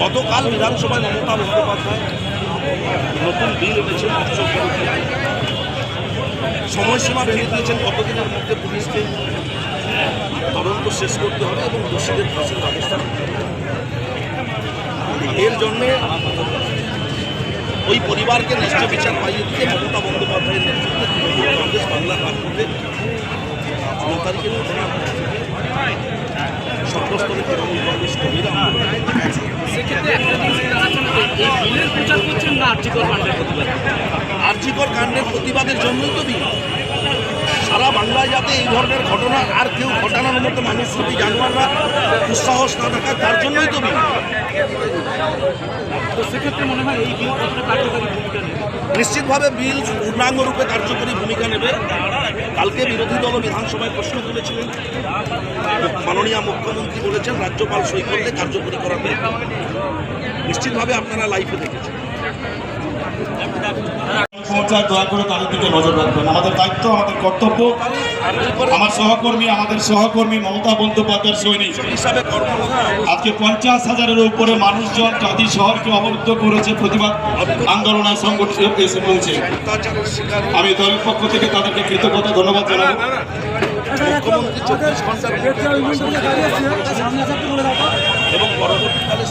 গতকাল বিধানসভায় মমতা বন্দ্যোপাধ্যায় নতুন বিল এনেছেন সময়সীমা বেঁধে দিয়েছেন কতদিনের মধ্যে পুলিশকে? তদন্ত শেষ করতে হবে এবং দোষীদের ফাঁসির ব্যবস্থা এর জন্যে ওই পরিবারকে ন্যায্য বিচার পাইয়ে দিতে মমতা বন্দ্যোপাধ্যায়ের নেতৃত্বে তৃণমূল কংগ্রেস বাংলা প্রার্থীদের ন তারিখের ঘটনা সর্বস্তরে তৃণমূল কংগ্রেস কর্মীরা প্রচার করছেন না আর্থিকর ফান্ডের প্রতিবাদ আর্যিকর কাণ্ডের প্রতিবাদের জন্যই তো বিল সারা বাংলায় যাতে এই ধরনের ঘটনা আর কেউ ঘটানোর মতো মানুষ যদি জানোয়াররা দুঃসাহস না দেখায় তার জন্যই তো বিল সেক্ষেত্রে মনে হয় এই বিল কতটা কার্যকারী ভূমিকা নেবে? নিশ্চিতভাবে বিল পূর্ণাঙ্গ রূপে কার্যকরী ভূমিকা নেবে। কালকে বিরোধী দল বিধানসভায় প্রশ্ন তুলেছিলেন। মাননীয় মুখ্যমন্ত্রী বলেছেন, রাজ্যপাল সই করলে কার্যকরী করাবে নিশ্চিতভাবে আপনারা লাইফে দেখেছেন। দয়া করে তাদের দিকে নজর রাখবেন আমাদের দায়িত্ব, আমাদের কর্তব্য। আমার সহকর্মী, আমাদের সহকর্মী মমতা বন্দ্যোপাধ্যায়ের সৈনিক। আজকে পঞ্চাশ হাজারের উপরে মানুষজন জাতি শহরকে অবরুদ্ধ করেছে, প্রতিবাদ আন্দোলনে সংগঠিত এসে পৌঁছে আমি দলের পক্ষ থেকে তাদেরকে কৃতজ্ঞতা, ধন্যবাদ জানাব। এবং পরবর্তীকালে